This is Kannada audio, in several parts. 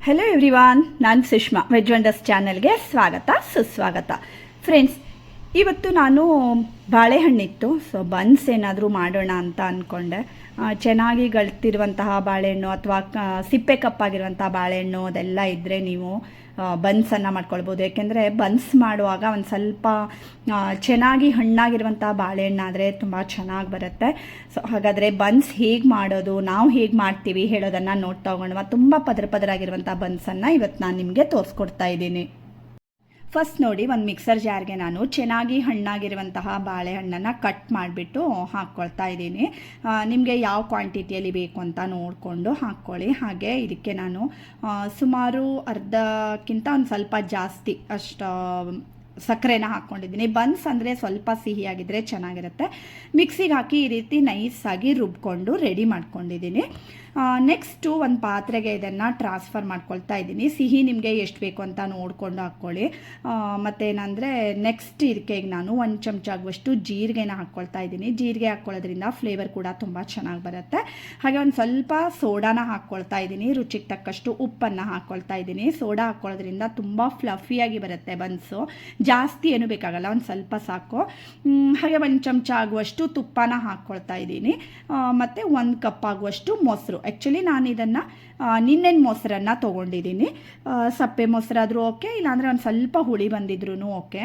ಹೆಲೋ ಎವ್ರಿವಾನ್ ನಾನು ಸುಷ್ಮಾ ವೆಜ್ ವಂಡರ್ಸ್ ಚಾನಲ್ಗೆ ಸ್ವಾಗತ, ಸುಸ್ವಾಗತ. ಫ್ರೆಂಡ್ಸ್ ಇವತ್ತು ನಾನು ಬಾಳೆಹಣ್ಣಿತ್ತು ಸೊ ಬನ್ಸ್ ಏನಾದರೂ ಮಾಡೋಣ ಅಂತ ಅಂದ್ಕೊಂಡೆ ಚೆನ್ನಾಗಿ ಗಳ್ತಿರುವಂತಹ ಬಾಳೆಹಣ್ಣು ಅಥವಾ ಸಿಪ್ಪೆ ಕಪ್ಪಾಗಿರುವಂತಹ ಬಾಳೆಹಣ್ಣು ಅದೆಲ್ಲ ಇದ್ದರೆ ನೀವು ಬನ್ಸನ್ನು ಮಾಡ್ಕೊಳ್ಬೋದು. ಏಕೆಂದರೆ ಬನ್ಸ್ ಮಾಡುವಾಗ ಒಂದು ಸ್ವಲ್ಪ ಚೆನ್ನಾಗಿ ಹಣ್ಣಾಗಿರುವಂಥ ಬಾಳೆಹಣ್ಣಾದರೆ ತುಂಬ ಚೆನ್ನಾಗಿ ಬರುತ್ತೆ. ಸೊ ಹಾಗಾದರೆ ಬನ್ಸ್ ಹೇಗೆ ಮಾಡೋದು, ನಾವು ಹೇಗೆ ಮಾಡ್ತೀವಿ ಹೇಳೋದನ್ನು ನೋಡ್ತಾ ಹೋಗೋಣ ತುಂಬ ಪದರ ಪದರಾಗಿರುವಂಥ ಬನ್ಸನ್ನು ಇವತ್ತು ನಾನು ನಿಮಗೆ ತೋರಿಸ್ಕೊಡ್ತಾ ಇದ್ದೀನಿ. ಫಸ್ಟ್ ನೋಡಿ ಒಂದು ಮಿಕ್ಸರ್ ಜಾರ್ಗೆ ನಾನು ಚೆನ್ನಾಗಿ ಹಣ್ಣಾಗಿರುವಂತಹ ಬಾಳೆಹಣ್ಣನ್ನು ಕಟ್ ಮಾಡಿಬಿಟ್ಟು ಹಾಕ್ಕೊಳ್ತಾ ಇದ್ದೀನಿ. ನಿಮಗೆ ಯಾವ ಕ್ವಾಂಟಿಟಿಯಲ್ಲಿ ಬೇಕು ಅಂತ ನೋಡಿಕೊಂಡು ಹಾಕ್ಕೊಳ್ಳಿ. ಹಾಗೆ ಇದಕ್ಕೆ ನಾನು ಸುಮಾರು ಅರ್ಧಕ್ಕಿಂತ ಒಂದು ಸ್ವಲ್ಪ ಜಾಸ್ತಿ ಅಷ್ಟು ಸಕ್ಕರೆನ ಹಾಕ್ಕೊಂಡಿದ್ದೀನಿ. ಬನ್ಸ್ ಅಂದರೆ ಸ್ವಲ್ಪ ಸಿಹಿಯಾಗಿದ್ದರೆ ಚೆನ್ನಾಗಿರುತ್ತೆ. ಮಿಕ್ಸಿಗೆ ಹಾಕಿ ಈ ರೀತಿ ನೈಸಾಗಿ ರುಬ್ಕೊಂಡು ರೆಡಿ ಮಾಡ್ಕೊಂಡಿದ್ದೀನಿ. ನೆಕ್ಸ್ಟು ಒಂದು ಪಾತ್ರೆಗೆ ಇದನ್ನು ಟ್ರಾನ್ಸ್ಫರ್ ಮಾಡ್ಕೊಳ್ತಾ ಇದ್ದೀನಿ. ಸಿಹಿ ನಿಮಗೆ ಎಷ್ಟು ಬೇಕು ಅಂತ ನೋಡಿಕೊಂಡು ಹಾಕ್ಕೊಳ್ಳಿ. ಮತ್ತೇನಂದರೆ ನೆಕ್ಸ್ಟ್ ಇದಕ್ಕೆ ನಾನು ಒಂದು ಚಮಚ ಆಗುವಷ್ಟು ಜೀರಿಗೆನ ಹಾಕ್ಕೊಳ್ತಾ ಇದ್ದೀನಿ. ಜೀರಿಗೆ ಹಾಕ್ಕೊಳ್ಳೋದ್ರಿಂದ ಫ್ಲೇವರ್ ಕೂಡ ತುಂಬ ಚೆನ್ನಾಗಿ ಬರುತ್ತೆ. ಹಾಗೆ ಒಂದು ಸ್ವಲ್ಪ ಸೋಡಾನ ಹಾಕ್ಕೊಳ್ತಾ ಇದ್ದೀನಿ. ರುಚಿಗೆ ತಕ್ಕಷ್ಟು ಉಪ್ಪನ್ನು ಹಾಕ್ಕೊಳ್ತಾ ಇದ್ದೀನಿ. ಸೋಡಾ ಹಾಕ್ಕೊಳ್ಳೋದ್ರಿಂದ ತುಂಬ ಫ್ಲಫಿಯಾಗಿ ಬರುತ್ತೆ ಬನ್ಸು. ಜಾಸ್ತಿ ಏನು ಬೇಕಾಗಲ್ಲ, ಒಂದು ಸ್ವಲ್ಪ ಸಾಕು. ಹಾಗೆ ಒಂದು ಚಮಚ ಆಗುವಷ್ಟು ತುಪ್ಪನ ಹಾಕ್ಕೊಳ್ತಾ ಇದ್ದೀನಿ. ಮತ್ತು ಒಂದು ಕಪ್ ಆಗುವಷ್ಟು ಮೊಸರು. ಆ್ಯಕ್ಚುಲಿ ನಾನು ಇದನ್ನು ನಿನ್ನೆ ಮೊಸರನ್ನು ತೊಗೊಂಡಿದ್ದೀನಿ ಸಪ್ಪೆ ಮೊಸರಾದರೂ ಓಕೆ, ಇಲ್ಲಾಂದರೆ ಒಂದು ಸ್ವಲ್ಪ ಹುಳಿ ಬಂದಿದ್ರೂ ಓಕೆ.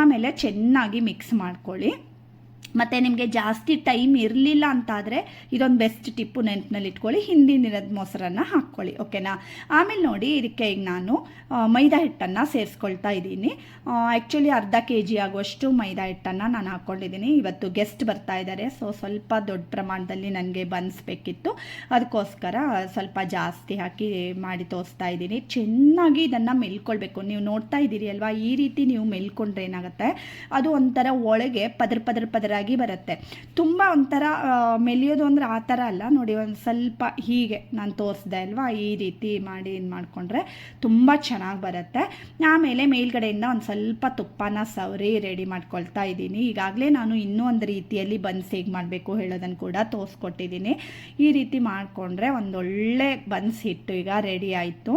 ಆಮೇಲೆ ಚೆನ್ನಾಗಿ ಮಿಕ್ಸ್ ಮಾಡ್ಕೊಳ್ಳಿ. ಮತ್ತು ನಿಮಗೆ ಜಾಸ್ತಿ ಟೈಮ್ ಇರಲಿಲ್ಲ ಅಂತಾದರೆ ಇದೊಂದು ಬೆಸ್ಟ್ ಟಿಪ್ಪು ನೆನಪಿನಲ್ಲಿ ಇಟ್ಕೊಳ್ಳಿ ಹಿಂದಿನ ದಿನದ ಮೊಸರನ್ನು ಹಾಕ್ಕೊಳ್ಳಿ ಓಕೆನಾ ಆಮೇಲೆ ನೋಡಿ ಇದಕ್ಕೆ ಈಗ ನಾನು ಮೈದಾ ಹಿಟ್ಟನ್ನು ಸೇರಿಸ್ಕೊಳ್ತಾ ಇದ್ದೀನಿ. ಆ್ಯಕ್ಚುಲಿ ಅರ್ಧ ಕೆ ಜಿ ಆಗುವಷ್ಟು ಮೈದಾ ಹಿಟ್ಟನ್ನು ನಾನು ಹಾಕ್ಕೊಂಡಿದ್ದೀನಿ. ಇವತ್ತು ಗೆಸ್ಟ್ ಬರ್ತಾ ಇದ್ದಾರೆ ಸೊ ಸ್ವಲ್ಪ ದೊಡ್ಡ ಪ್ರಮಾಣದಲ್ಲಿ ನನಗೆ ಬನ್ಸ್ಬೇಕಿತ್ತು ಅದಕ್ಕೋಸ್ಕರ ಸ್ವಲ್ಪ ಜಾಸ್ತಿ ಹಾಕಿ ಮಾಡಿ ತೋರಿಸ್ತಾ ಇದ್ದೀನಿ. ಚೆನ್ನಾಗಿ ಇದನ್ನು ಮೆಲ್ಕೊಳ್ಬೇಕು. ನೀವು ನೋಡ್ತಾ ಇದ್ದೀರಿ ಅಲ್ವಾ? ಈ ರೀತಿ ನೀವು ಮೆಲ್ಕೊಂಡ್ರೆ ಏನಾಗುತ್ತೆ? ಅದು ಒಂಥರ ಒಳಗೆ ಪದರ ಪದರ ಪದರಾಗಿ ಬರುತ್ತೆ. ತುಂಬ ಒಂಥರ ಮೆಲಿಯೋದು ಅಂದರೆ ಆ ಥರ ಅಲ್ಲ. ನೋಡಿ, ಒಂದು ಸ್ವಲ್ಪ ಹೀಗೆ ನಾನು ತೋರಿಸ್ದೆ ಅಲ್ವಾ? ಈ ರೀತಿ ಮಾಡಿ ಇದು ಮಾಡಿಕೊಂಡ್ರೆ ತುಂಬ ಚೆನ್ನಾಗಿ ಬರುತ್ತೆ. ಆಮೇಲೆ ಮೇಲ್ಗಡೆಯಿಂದ ಒಂದು ಸ್ವಲ್ಪ ತುಪ್ಪನ ಸವರಿ ರೆಡಿ ಮಾಡ್ಕೊಳ್ತಾ ಇದ್ದೀನಿ. ಈಗಾಗಲೇ ನಾನು ಇನ್ನೂ ಒಂದು ರೀತಿಯಲ್ಲಿ ಬನ್ಸ್ ಹೇಗೆ ಮಾಡಬೇಕು ಹೇಳೋದನ್ನು ಕೂಡ ತೋರಿಸ್ಕೊಟ್ಟಿದ್ದೀನಿ. ಈ ರೀತಿ ಮಾಡಿಕೊಂಡ್ರೆ ಒಂದೊಳ್ಳೆ ಬನ್ಸ್ ಹಿಟ್ಟು ಈಗ ರೆಡಿ ಆಯಿತು.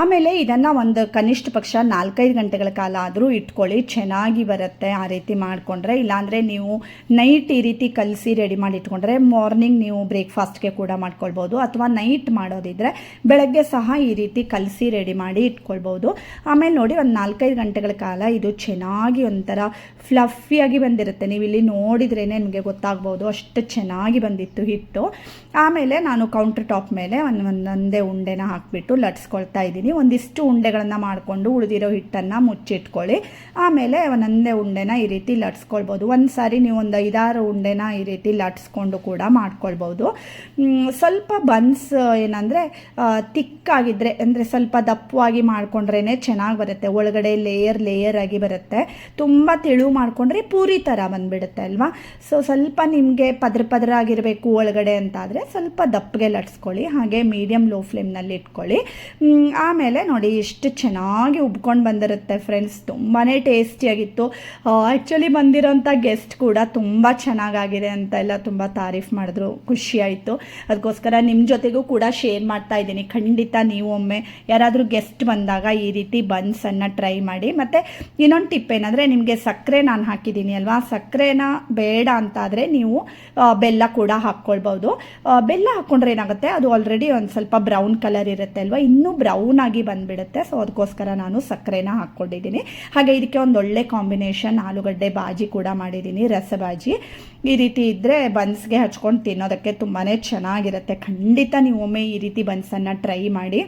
ಆಮೇಲೆ ಇದನ್ನು ಒಂದು ಕನಿಷ್ಠ ಪಕ್ಷ ನಾಲ್ಕೈದು ಗಂಟೆಗಳ ಕಾಲ ಆದರೂ ಇಟ್ಕೊಳ್ಳಿ, ಚೆನ್ನಾಗಿ ಬರುತ್ತೆ ಆ ರೀತಿ ಮಾಡಿಕೊಂಡ್ರೆ. ಇಲ್ಲಾಂದರೆ ನೀವು ನೈಟ್ ಈ ರೀತಿ ಕಲಸಿ ರೆಡಿ ಮಾಡಿ ಇಟ್ಕೊಂಡ್ರೆ ಮಾರ್ನಿಂಗ್ ನೀವು ಬ್ರೇಕ್ಫಾಸ್ಟ್ಗೆ ಕೂಡ ಮಾಡ್ಕೊಳ್ಬೋದು. ಅಥವಾ ನೈಟ್ ಮಾಡೋದಿದ್ರೆ ಬೆಳಗ್ಗೆ ಸಹ ಈ ರೀತಿ ಕಲಸಿ ರೆಡಿ ಮಾಡಿ ಇಟ್ಕೊಳ್ಬೋದು. ಆಮೇಲೆ ನೋಡಿ ಒಂದು ನಾಲ್ಕೈದು ಗಂಟೆಗಳ ಕಾಲ ಇದು ಚೆನ್ನಾಗಿ ಒಂಥರ ಫ್ಲಫಿಯಾಗಿ ಬಂದಿರುತ್ತೆ. ನೀವು ಇಲ್ಲಿ ನೋಡಿದ್ರೇ ನಿಮಗೆ ಗೊತ್ತಾಗ್ಬೋದು. ಅಷ್ಟು ಚೆನ್ನಾಗಿ ಬಂದಿತ್ತು ಹಿಟ್ಟು. ಆಮೇಲೆ ನಾನು ಕೌಂಟರ್ ಟಾಪ್ ಮೇಲೆ ಒಂದು ಒಂದೊಂದೇ ಉಂಡೆನ ಹಾಕಿಬಿಟ್ಟು ಲಟ್ಸ್ಕೊಳ್ತಾ ಇದ್ದೀನಿ. ಒಂದಿಷ್ಟು ಉಂಡೆಗಳನ್ನು ಮಾಡಿಕೊಂಡು ಉಳಿದಿರೋ ಹಿಟ್ಟನ್ನು ಮುಚ್ಚಿಟ್ಕೊಳ್ಳಿ. ಆಮೇಲೆ ಒಂದೊಂದೇ ಉಂಡೆನ ಈ ರೀತಿ ಲಟ್ಸ್ಕೊಳ್ಬೋದು. ಒಂದು ಸಾರಿ ನೀವು ಒಂದು ಐದಾರು ಉಂಡೆನ ಈ ರೀತಿ ಲಟ್ಸ್ಕೊಂಡು ಕೂಡ ಮಾಡ್ಕೊಳ್ಬೋದು. ಸ್ವಲ್ಪ ಬನ್ಸ್, ಏನಂದರೆ ತಿಕ್ಕಾಗಿದ್ದರೆ ಅಂದರೆ ಸ್ವಲ್ಪ ದಪ್ಪವಾಗಿ ಮಾಡಿಕೊಂಡ್ರೇ ಚೆನ್ನಾಗಿ ಬರುತ್ತೆ. ಒಳಗಡೆ ಲೇಯರ್ ಲೇಯರ್ ಆಗಿ ಬರುತ್ತೆ. ತುಂಬ ತೆಳು ಮಾಡಿಕೊಂಡ್ರೆ ಪೂರಿ ಥರ ಬಂದುಬಿಡುತ್ತೆ ಅಲ್ವಾ? ಸೊ ಸ್ವಲ್ಪ ನಿಮಗೆ ಪದ್ರ ಪದ್ರ ಆಗಿರಬೇಕು ಒಳಗಡೆ ಅಂತಾದರೆ ಸ್ವಲ್ಪ ದಪ್ಪಗೆ ಲಟ್ಸ್ಕೊಳ್ಳಿ. ಹಾಗೆ ಮೀಡಿಯಮ್ ಲೋ ಫ್ಲೇಮ್ನಲ್ಲಿ ಇಟ್ಕೊಳ್ಳಿ. ಆಮೇಲೆ ನೋಡಿ ಎಷ್ಟು ಚೆನ್ನಾಗಿ ಉಬ್ಕೊಂಡು ಬಂದಿರುತ್ತೆ ಫ್ರೆಂಡ್ಸ್ ತುಂಬಾ ಟೇಸ್ಟಿಯಾಗಿತ್ತು ಆ್ಯಕ್ಚುಲಿ ಬಂದಿರೋಂಥ ಗೆಸ್ಟ್ ಕೂಡ ತುಂಬ ಚೆನ್ನಾಗಾಗಿದೆ ಅಂತ ಎಲ್ಲ ತುಂಬ ತಾರೀಫ್ ಮಾಡಿದ್ರು. ಖುಷಿಯಾಯಿತು ಅದಕ್ಕೋಸ್ಕರ ನಿಮ್ಮ ಜೊತೆಗೂ ಕೂಡ ಶೇರ್ ಮಾಡ್ತಾ ಇದ್ದೀನಿ. ಖಂಡಿತ ನೀವು ಒಮ್ಮೆ ಯಾರಾದರೂ ಗೆಸ್ಟ್ ಬಂದಾಗ ಈ ರೀತಿ ಬನ್ಸನ್ನು ಟ್ರೈ ಮಾಡಿ. ಮತ್ತು ಇನ್ನೊಂದು ಟಿಪ್ ಏನಂದರೆ ನಿಮಗೆ ಸಕ್ಕರೆ ನಾನು ಹಾಕಿದ್ದೀನಿ ಅಲ್ವಾ? ಸಕ್ಕರೆನ ಬೇಡ ಅಂತಾದರೆ ನೀವು ಬೆಲ್ಲ ಕೂಡ ಹಾಕ್ಕೊಳ್ಬೋದು ಬೆಲ್ಲ ಹಾಕ್ಕೊಂಡ್ರೆ ಏನಾಗುತ್ತೆ? ಅದು ಆಲ್ರೆಡಿ ಒಂದು ಸ್ವಲ್ಪ ಬ್ರೌನ್ ಕಲರ್ ಇರುತ್ತೆ ಅಲ್ವಾ? ಇನ್ನೂ ಬ್ರೌನ್ ಆಗಿ ಬಂದ್ಬಿಡುತ್ತೆ. ಸೊ ಅದಕ್ಕೋಸ್ಕರ ನಾನು ಸಕ್ಕರೆನ ಹಾಕ್ಕೊಂಡಿದ್ದೀನಿ. ಹಾಗೆ ಇದಕ್ಕೆ ಒಂದು ಒಳ್ಳೆ ಕಾಂಬಿನೇಷನ್ ಆಲೂಗಡ್ಡೆ ಬಾಜಿ ಕೂಡ ಮಾಡಿದ್ದೀನಿ ರಸಬಾಜಿ ಈ ರೀತಿ ಇದ್ದರೆ ಬನ್ಸ್ಗೆ ಹಚ್ಕೊಂಡು ತಿನ್ನೋದಕ್ಕೆ ತುಂಬಾ ಚೆನ್ನಾಗಿರುತ್ತೆ. ಖಂಡಿತ ನೀವು ಒಮ್ಮೆ ಈ ರೀತಿ ಬನ್ಸನ್ನು ಟ್ರೈ ಮಾಡಿ.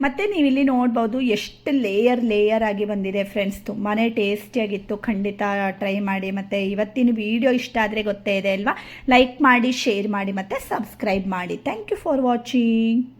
ಮತ್ತು ನೀವು ಇಲ್ಲಿ ನೋಡ್ಬೋದು ಎಷ್ಟು ಲೇಯರ್ ಲೇಯರ್ ಆಗಿ ಬಂದಿದೆ ಫ್ರೆಂಡ್ಸ್ ತುಂಬಾ ಟೇಸ್ಟಿಯಾಗಿತ್ತು ಖಂಡಿತ ಟ್ರೈ ಮಾಡಿ. ಮತ್ತು ಇವತ್ತಿನ ವಿಡಿಯೋ ಇಷ್ಟ ಆದರೆ ಗೊತ್ತೇ ಇದೆ ಅಲ್ವಾ? ಲೈಕ್ ಮಾಡಿ ಶೇರ್ ಮಾಡಿ, ಮತ್ತು ಸಬ್ಸ್ಕ್ರೈಬ್ ಮಾಡಿ. Thank you for watching